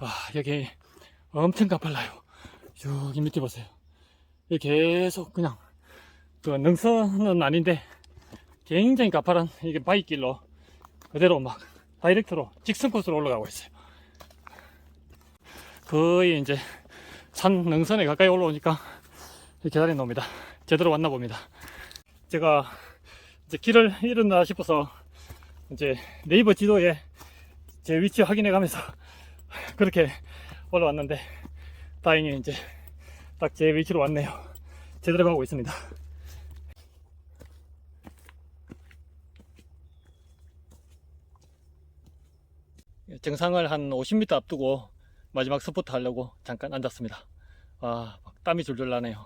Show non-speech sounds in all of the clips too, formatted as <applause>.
와, 여기 엄청 가팔라요. 여기 밑에 보세요. 계속 그냥, 그 능선은 아닌데, 굉장히 가파른 이게 바위길로 그대로 막 다이렉트로 직선 코스로 올라가고 있어요. 거의 이제 산 능선에 가까이 올라오니까 기다려 놉니다. 제대로 왔나 봅니다. 제가 이제 길을 잃었나 싶어서 이제 네이버 지도에 제 위치 확인해 가면서 그렇게 올라왔는데 다행히 이제 딱 제 위치로 왔네요. 제대로 가고 있습니다. 정상을 한 50m 앞두고 마지막 스포트 하려고 잠깐 앉았습니다. 아, 막 땀이 줄줄 나네요.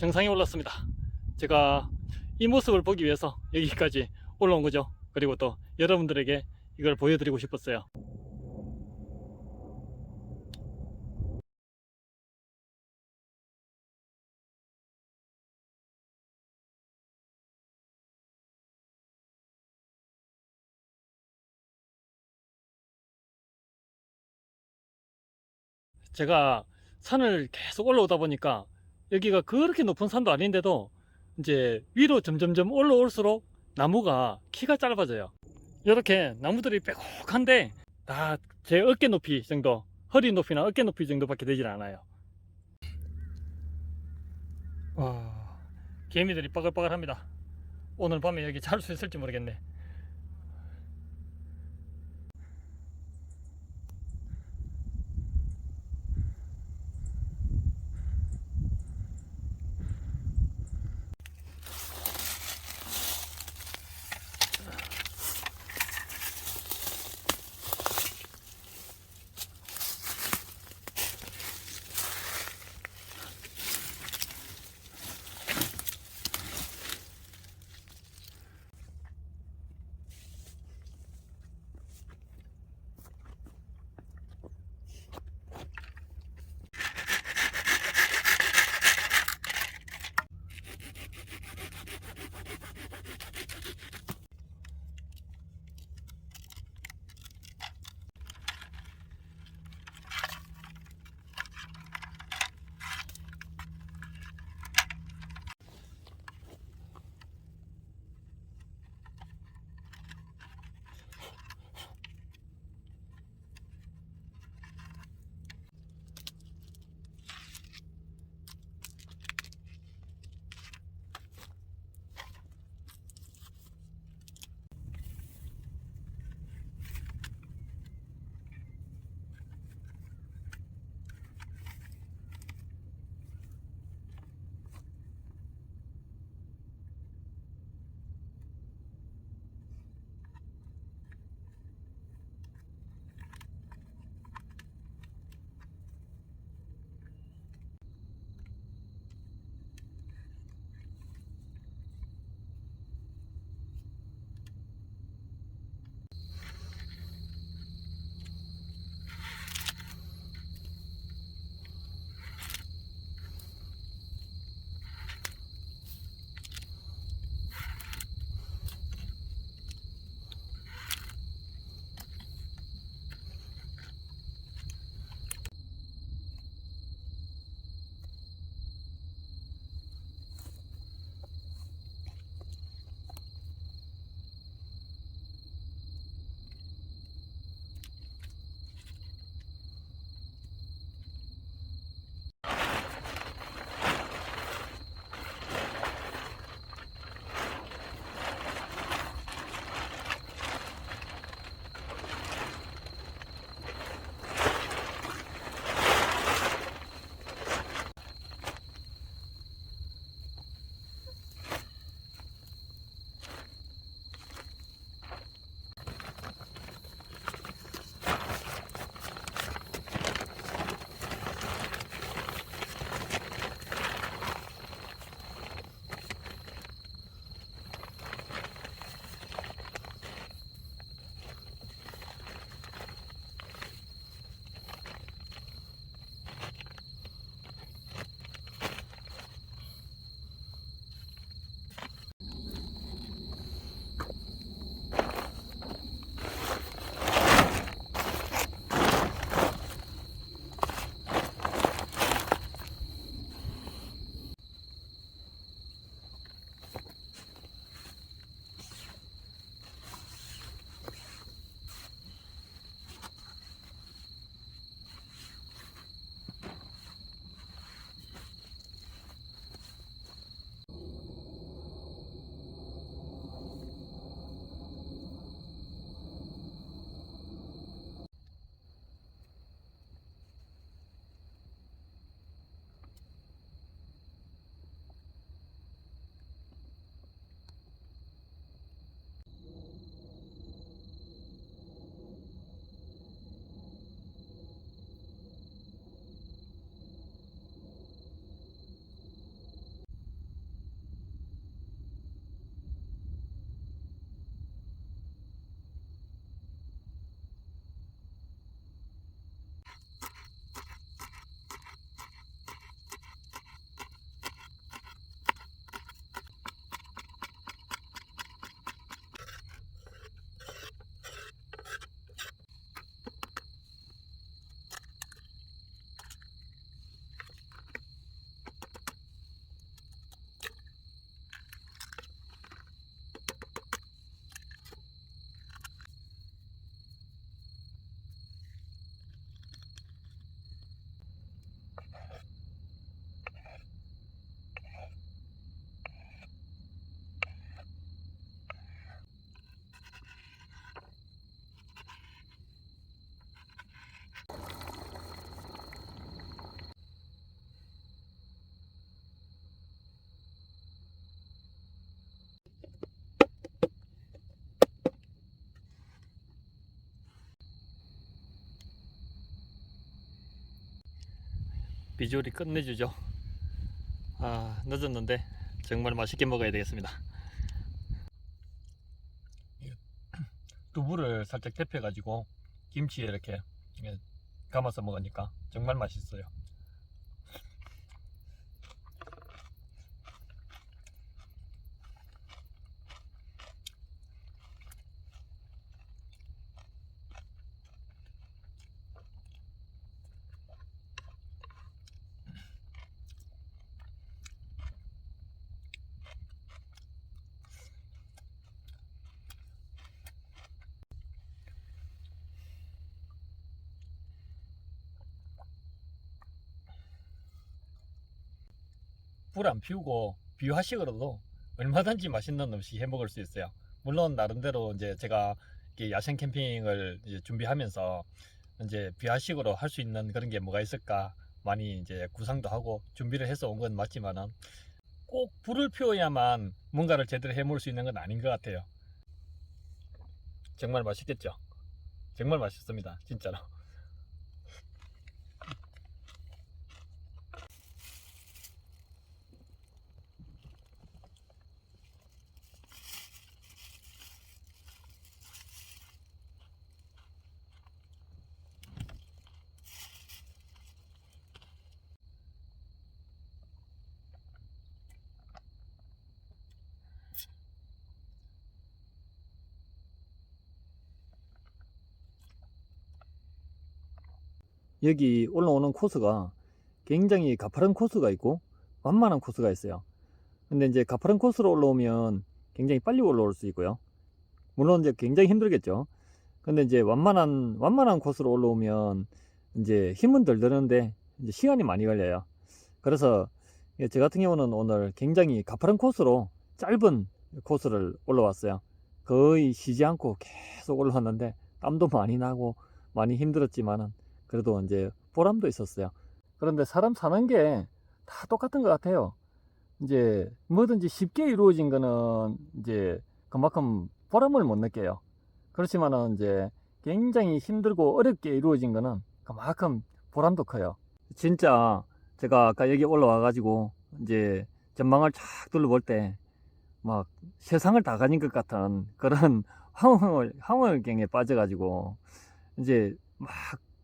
정상에 올랐습니다. 제가 이 모습을 보기 위해서 여기까지 올라온 거죠. 그리고 또 여러분들에게 이걸 보여드리고 싶었어요. 제가 산을 계속 올라오다 보니까 여기가 그렇게 높은 산도 아닌데도 이제 위로 점점점 올라올수록 나무가 키가 짧아져요. 이렇게 나무들이 빼곡한데 다 제 어깨 높이 정도, 허리 높이나 어깨 높이 정도밖에 되질 않아요. 와, 개미들이 빠글빠글합니다. 오늘 밤에 여기 잘 수 있을지 모르겠네. 비주얼이 끝내주죠. 아 늦었는데 정말 맛있게 먹어야 되겠습니다. 두부를 살짝 데펴 가지고 김치에 이렇게 예, 감아서 먹으니까 정말 맛있어요. 불 안 피우고 비유하식으로도 얼마든지 맛있는 음식 해 먹을 수 있어요. 물론 나름대로 이제 제가 야생 캠핑을 이제 준비하면서 이제 비하식으로 할 수 있는 그런 게 뭐가 있을까 많이 이제 구상도 하고 준비를 해서 온 건 맞지만은 꼭 불을 피워야만 뭔가를 제대로 해 먹을 수 있는 건 아닌 것 같아요. 정말 맛있겠죠? 정말 맛있습니다. 진짜로. 여기 올라오는 코스가 굉장히 가파른 코스가 있고 완만한 코스가 있어요. 근데 이제 가파른 코스로 올라오면 굉장히 빨리 올라올 수 있고요. 물론 이제 굉장히 힘들겠죠. 근데 이제 완만한 완만한 코스로 올라오면 이제 힘은 덜 드는데 이제 시간이 많이 걸려요. 그래서 저 같은 경우는 오늘 굉장히 가파른 코스로 짧은 코스를 올라왔어요. 거의 쉬지 않고 계속 올라왔는데 땀도 많이 나고 많이 힘들었지만은 그래도 이제 보람도 있었어요. 그런데 사람 사는 게 다 똑같은 것 같아요. 이제 뭐든지 쉽게 이루어진 거는 이제 그만큼 보람을 못 느껴요. 그렇지만은 이제 굉장히 힘들고 어렵게 이루어진 거는 그만큼 보람도 커요. 진짜 제가 아까 여기 올라와 가지고 이제 전망을 쫙 둘러볼 때 막 세상을 다 가진 것 같은 그런 <laughs> 황홀 황홀경에 빠져가지고 이제 막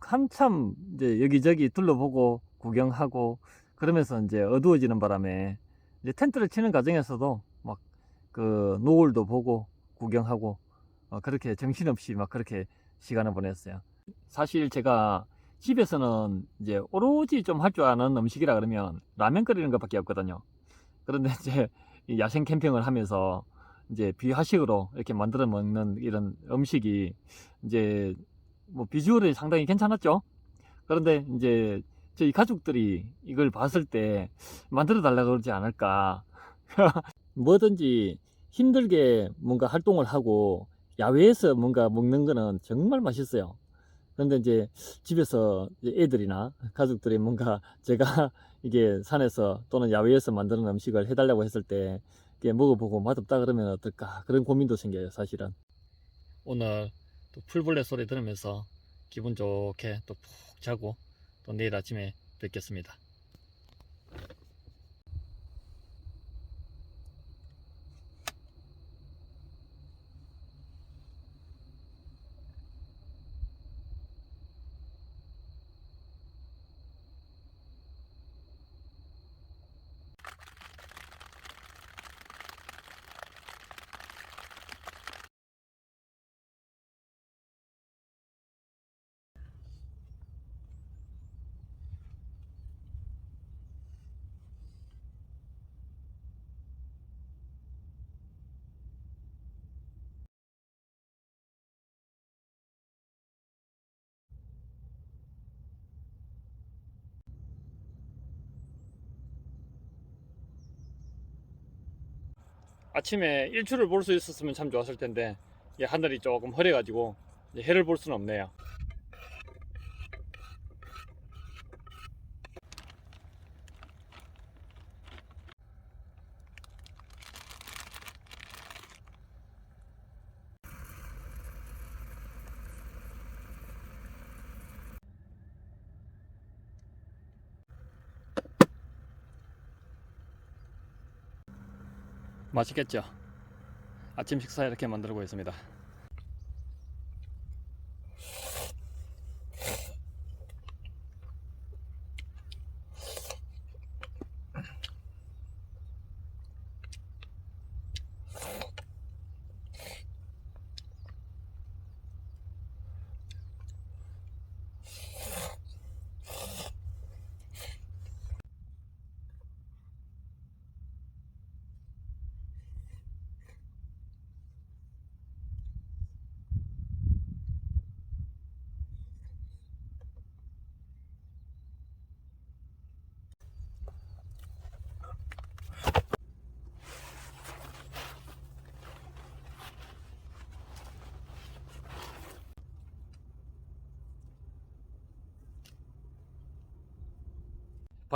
한참 이제 여기저기 둘러보고 구경하고 그러면서 이제 어두워지는 바람에 이제 텐트를 치는 과정에서도 막 그 노을도 보고 구경하고 어, 그렇게 정신없이 막 그렇게 시간을 보냈어요. 사실 제가 집에서는 이제 오로지 좀 할 줄 아는 음식이라 그러면 라면 끓이는 것밖에 없거든요. 그런데 이제 이 야생 캠핑을 하면서 이제 비하식으로 이렇게 만들어 먹는 이런 음식이 이제 뭐 비주얼이 상당히 괜찮았죠. 그런데 이제 저희 가족들이 이걸 봤을 때 만들어 달라고 그러지 않을까. <laughs> 뭐든지 힘들게 뭔가 활동을 하고 야외에서 뭔가 먹는 거는 정말 맛있어요. 그런데 이제 집에서 애들이나 가족들이 뭔가 제가 <laughs> 이게 산에서 또는 야외에서 만드는 음식을 해달라고 했을 때 이게 먹어보고 맛없다 그러면 어떨까 그런 고민도 생겨요 사실은 오늘 또 풀벌레 소리 들으면서 기분 좋게 또 푹 자고 또 내일 아침에 뵙겠습니다. 아침에 일출을 볼 수 있었으면 참 좋았을 텐데 이 하늘이 조금 흐려가지고 해를 볼 수는 없네요. 맛있겠죠? 아침 식사 이렇게 만들고 있습니다.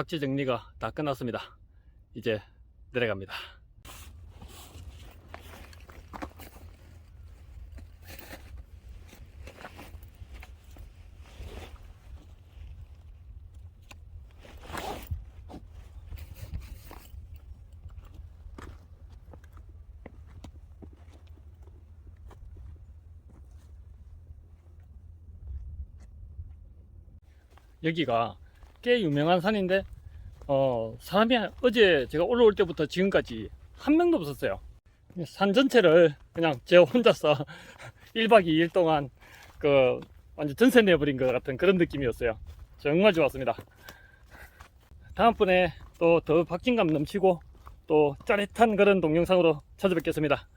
박쥐 정리가 다 끝났습니다. 이제 내려갑니다. 여기가 꽤 유명한 산인데 어, 사람이 어제 제가 올라올 때부터 지금까지 한 명도 없었어요. 산 전체를 그냥 제 혼자서 <laughs> 1박 2일 동안 그 완전 전세 내버린 것 같은 그런 느낌이었어요. 정말 좋았습니다. 다음번에 또 더 박진감 넘치고 또 짜릿한 그런 동영상으로 찾아뵙겠습니다.